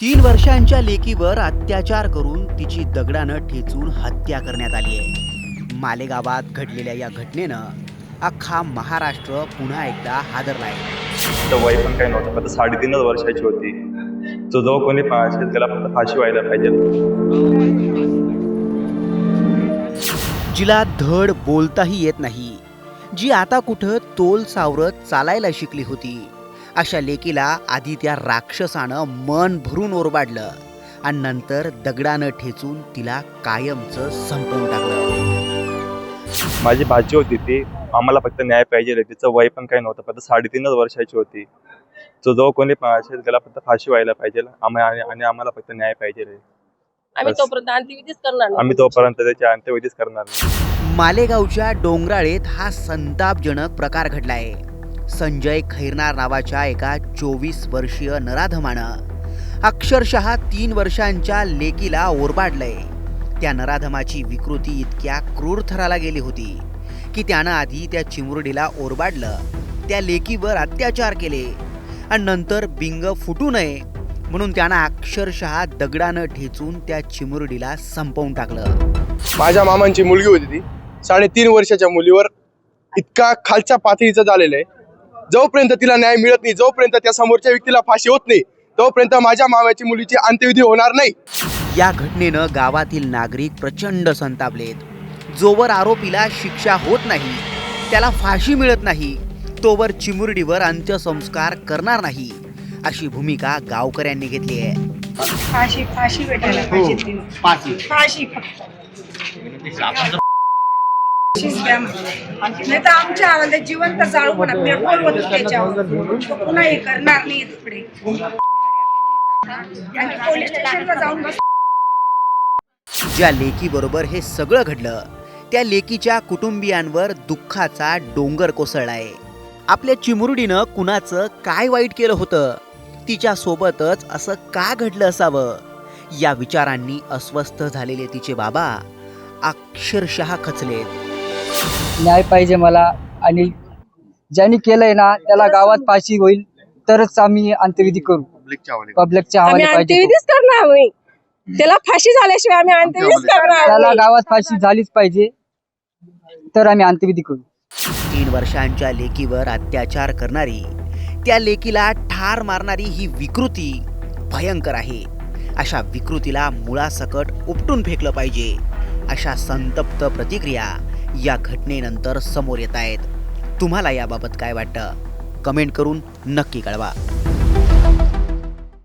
तीन वर्षांच्या लेकीवर अत्याचार करून तिची दगडानं ठेचून हत्या करण्यात आली आहे. मालेगावात घडलेल्या या घटनेनं अख्खा महाराष्ट्र पुन्हा एकदा हादरला आहे वय पण काही नव्हतं फक्त साडेतीनच वर्षाची होती. तो जो कोणी फाशी त्याला फक्त फाशी व्हायला पाहिजे जिला धड बोलताही येत नाही. जी आता कुठं तोल सावरत चालायला शिकली होती. अशा लेकीला आधी त्या राक्षसानं मन भरून ओरबाडलं आणि नंतर दगडानं ठेचून तिला कायमचं संपवून टाकलं. माझी भाची होती ती. आम्हाला फक्त न्याय पाहिजे तिचं वय पण काही नव्हतं. फक्त साडेतीनच वर्षाची होती. तो जो कोणी त्याला फक्त फाशी व्हायला पाहिजे. आणि आम्हाला फक्त न्याय पाहिजे. आम्ही. तोपर्यंत अंत्यविधीच करणार नाही. आम्ही तोपर्यंत त्याची अंत्यविधीच करणार नाही. मालेगावच्या डोंगराळेत हा संतापजनक प्रकार घडलाय. संजय खैरनार नावाच्या एका चोवीस वर्षीय नराधमानं अक्षरशः तीन वर्षांच्या लेकीला ओरबाडलंय. त्या नराधमाची विकृती इतक्या क्रूर थराला गेली होती की त्यानं आधी त्या चिमुरडीला ओरबाडलं त्या लेकीवर अत्याचार केले आणि नंतर बिंग फुटू नये म्हणून त्यानं अक्षरशः दगडानं ठेचून त्या चिमुरडीला संपवून टाकलं. माझ्या मामांची मुलगी होती ती. साडेतीन वर्षाच्या मुलीवर इतका खालच्या पातळीचं झालेलं आहे. जोपर्यंत तिला न्याय मिळत नाही जोपर्यंत त्या समोरच्या व्यक्तीला फाशी होत नाही तोपर्यंत माझ्या मामाच्या मुलीची अंत्यविधी होणार नाही. या घटनेनं गावातील नागरिक प्रचंड संतापलेत. जोवर आरोपीला शिक्षा होत नाही त्याला फाशी मिळत नाही तोवर चिमुरडीवर अंत्यसंस्कार करणार नाही अशी भूमिका गावकऱ्यांनी घेतली आहे. फाशी फाशी भेटायला पाहिजे तिला. फाशी. फक्त. फाशीच द्या नाही तर आमच्या आवाजात जिवंत जाळू म्हणा. पेट्रोल होतं त्याच्यावर. तो पुन्हा हे करणार नाही तिकडे आणि पोलीस स्टेशनला जाऊन बस. ज्या लेकीबरोबर हे सगळं घडलं त्या लेकीच्या कुटुंबियांवर दुःखाचा डोंगर कोसळलाय. आपल्या चिमुरडीनं कुणाचं काय वाईट केलं होतं? तिच्या सोबतच असं का घडलं असावं? या विचारांनी अस्वस्थ झालेले तिचे बाबा अक्षरशः खचलेत. न्याय पाहिजे मला. आणि ज्यांनी केलंय ना त्याला गावात फाशी होईल तरच आम्ही अंत्यविधी करू. पब्लिकच्या आम्ही हवाले पाहिजे तो. अंत्यविधीच करणार त्याला फाशी झाल्याशिवाय आम्ही अंत्यविधीच करणार त्याला नाही. गावात फाशी झालीच पाहिजे तर आम्ही अंत्यविधी करू. तीन वर्षांच्या लेकीवर अत्याचार करणारी त्या लेकीला ठार मारणारी ही विकृती भयंकर आहे. अशा विकृतीला मुळासकट उपटून फेकलं पाहिजे. अशा संतप्त प्रतिक्रिया या घटनेनंतर समोर येत आहेत. तुम्हाला याबाबत काय वाटतं? कमेंट करून नक्की कळवा.